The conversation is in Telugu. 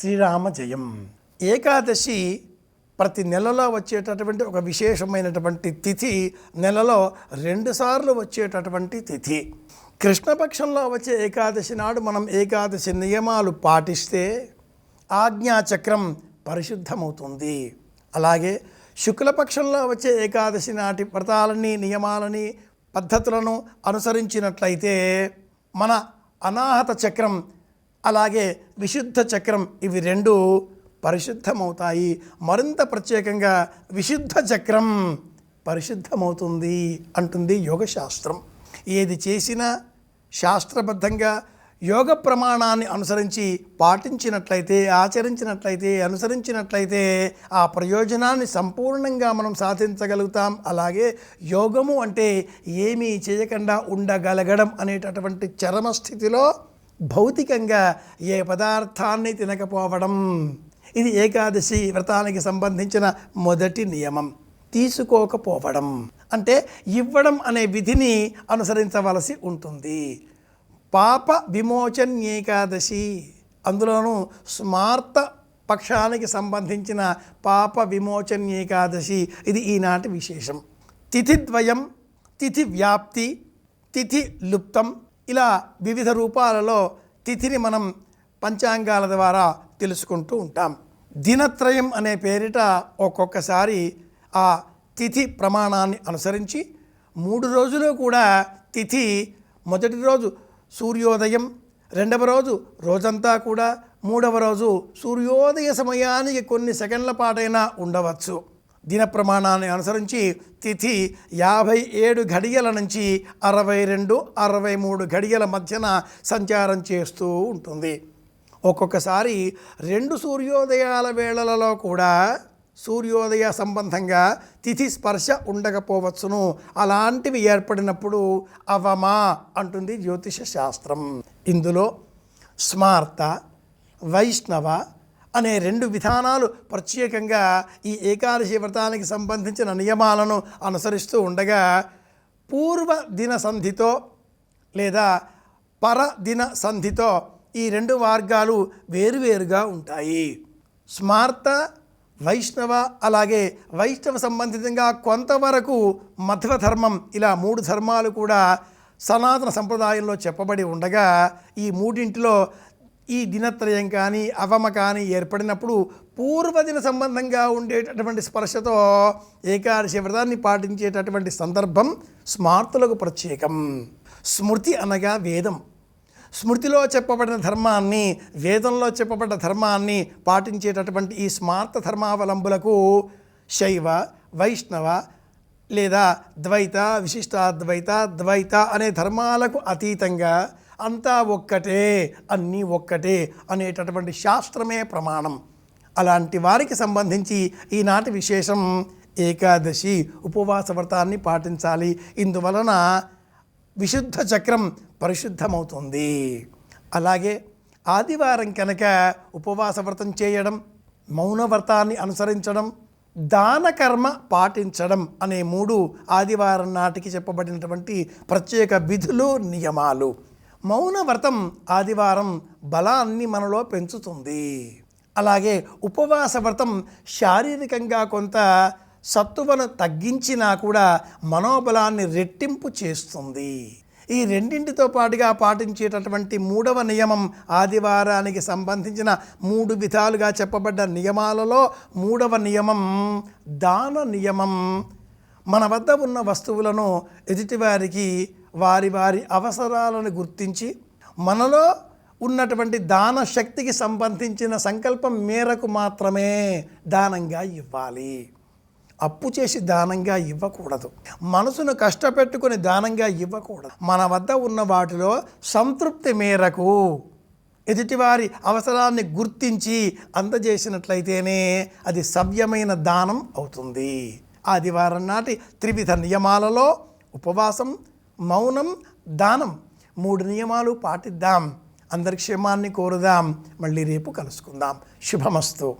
శ్రీరామ జయం ఏకాదశి ప్రతి నెలలో వచ్చేటటువంటి ఒక విశేషమైనటువంటి తిథి నెలలో రెండుసార్లు వచ్చేటటువంటి తిథి. కృష్ణపక్షంలో వచ్చే ఏకాదశి నాడు మనం ఏకాదశి నియమాలు పాటిస్తే ఆజ్ఞాచక్రం పరిశుద్ధమవుతుంది. అలాగే శుక్లపక్షంలో వచ్చే ఏకాదశి నాటి వ్రతాలని నియమాలని పద్ధతులను అనుసరించినట్లయితే మన అనాహత చక్రం అలాగే విశుద్ధ చక్రం ఇవి రెండు పరిశుద్ధమవుతాయి. మరింత ప్రత్యేకంగా విశుద్ధ చక్రం పరిశుద్ధమవుతుంది అంటుంది యోగశాస్త్రం. ఏది చేసినా శాస్త్రబద్ధంగా యోగ ప్రమాణాన్ని అనుసరించి పాటించినట్లయితే ఆచరించినట్లయితే అనుసరించినట్లయితే ఆ ప్రయోజనాన్ని సంపూర్ణంగా మనం సాధించగలుగుతాం. అలాగే యోగము అంటే ఏమీ చేయకుండా ఉండగలగడం అనేటటువంటి చరమ స్థితిలో భౌతికంగా ఏ పదార్థాన్ని తినకపోవడం. ఇది ఏకాదశి వ్రతానికి సంబంధించిన మొదటి నియమం. తీసుకోకపోవడం. అంటే ఇవ్వడం అనే విధిని అనుసరించవలసి ఉంటుంది. పాప విమోచన్ ఏకాదశి. అందులోనూ స్మార్త పక్షానికి సంబంధించిన పాప విమోచన్ ఏకాదశి. ఇది ఈనాటి విశేషం. తిథిద్వయం తిథి వ్యాప్తి తిథి లుప్తం ఇలా వివిధ రూపాలలో తిథిని మనం పంచాంగాల ద్వారా తెలుసుకుంటూ ఉంటాం. దినత్రయం అనే పేరిట ఒక్కొక్కసారి ఆ తిథి ప్రమాణాన్ని అనుసరించి మూడు రోజులు కూడా తిథి మొదటి రోజు సూర్యోదయం రెండవ రోజు రోజంతా కూడా మూడవ రోజు సూర్యోదయ సమయానికి కొన్ని సెకండ్ల పాటైనా ఉండవచ్చు. దిన ప్రమాణాన్ని అనుసరించి తిథి యాభై ఏడు ఘడియల నుంచి అరవై రెండు అరవై మూడు ఘడియల మధ్యన సంచారం చేస్తూ ఉంటుంది. ఒక్కొక్కసారి రెండు సూర్యోదయాల వేళలలో కూడా సూర్యోదయ సంబంధంగా తిథి స్పర్శ ఉండకపోవచ్చును. అలాంటివి ఏర్పడినప్పుడు అవమా అంటుంది జ్యోతిష శాస్త్రం. ఇందులో స్మార్త వైష్ణవ అనే రెండు విధానాలు ప్రత్యేకంగా ఈ ఏకాదశి వ్రతానికి సంబంధించిన నియమాలను అనుసరిస్తూ ఉండగా పూర్వ దిన సంధితో లేదా పరదిన సంధితో ఈ రెండు మార్గాలు వేరువేరుగా ఉంటాయి. స్మార్త వైష్ణవ అలాగే వైష్ణవ సంబంధితంగా కొంతవరకు మధ్వ ధర్మం ఇలా మూడు ధర్మాలు కూడా సనాతన సంప్రదాయంలో చెప్పబడి ఉండగా ఈ మూడింటిలో ఈ దినత్రయం కానీ అవమ కానీ ఏర్పడినప్పుడు పూర్వదిన సంబంధంగా ఉండేటటువంటి స్పర్శతో ఏకాదశి వ్రతాన్ని పాటించేటటువంటి సందర్భం స్మార్తులకు ప్రత్యేకం. స్మృతి అనగా వేదం. స్మృతిలో చెప్పబడిన ధర్మాన్ని వేదంలో చెప్పబడ్డ ధర్మాన్ని పాటించేటటువంటి ఈ స్మార్త ధర్మావలంబులకు శైవ వైష్ణవ లేదా ద్వైత విశిష్టాద్వైత ద్వైత అనే ధర్మాలకు అతీతంగా అంతా ఒక్కటే అన్నీ ఒక్కటే అనేటటువంటి శాస్త్రమే ప్రమాణం. అలాంటి వారికి సంబంధించి ఈనాటి విశేషం ఏకాదశి ఉపవాస వ్రతాన్ని పాటించాలి. ఇందువలన విశుద్ధ చక్రం పరిశుద్ధమవుతుంది. అలాగే ఆదివారం కనుక ఉపవాస వ్రతం చేయడం మౌన వ్రతాన్ని అనుసరించడం దానకర్మ పాటించడం అనే మూడు ఆదివారం నాటికి చెప్పబడినటువంటి ప్రత్యేక విధులు నియమాలు. మౌన వ్రతం ఆదివారం బలాన్ని మనలో పెంచుతుంది. అలాగే ఉపవాస వ్రతం శారీరకంగా కొంత సత్తువను తగ్గించినా కూడా మనోబలాన్ని రెట్టింపు చేస్తుంది. ఈ రెండింటితో పాటుగా పాటించేటటువంటి మూడవ నియమం ఆదివారానికి సంబంధించిన మూడు విధాలుగా చెప్పబడ్డ నియమాలలో మూడవ నియమం దాన నియమం. మన వద్ద ఉన్న వస్తువులను ఎదుటివారికి వారి వారి అవసరాలను గుర్తించి మనలో ఉన్నటువంటి దాన శక్తికి సంబంధించిన సంకల్పం మేరకు మాత్రమే దానంగా ఇవ్వాలి. అప్పు చేసి దానంగా ఇవ్వకూడదు. మనసును కష్టపెట్టుకుని దానంగా ఇవ్వకూడదు. మన వద్ద ఉన్న వాటిలో సంతృప్తి మేరకు ఎదుటివారి అవసరాన్ని గుర్తించి అందజేసినట్లయితేనే అది సవ్యమైన దానం అవుతుంది. ఆదివారం నాటి త్రివిధ నియమాలలో ఉపవాసం మౌనం దానం మూడు నియమాలు పాటిద్దాం. అందరి క్షేమాన్ని కోరుదాం. మళ్ళీ రేపు కలుసుకుందాం. శుభమస్తు.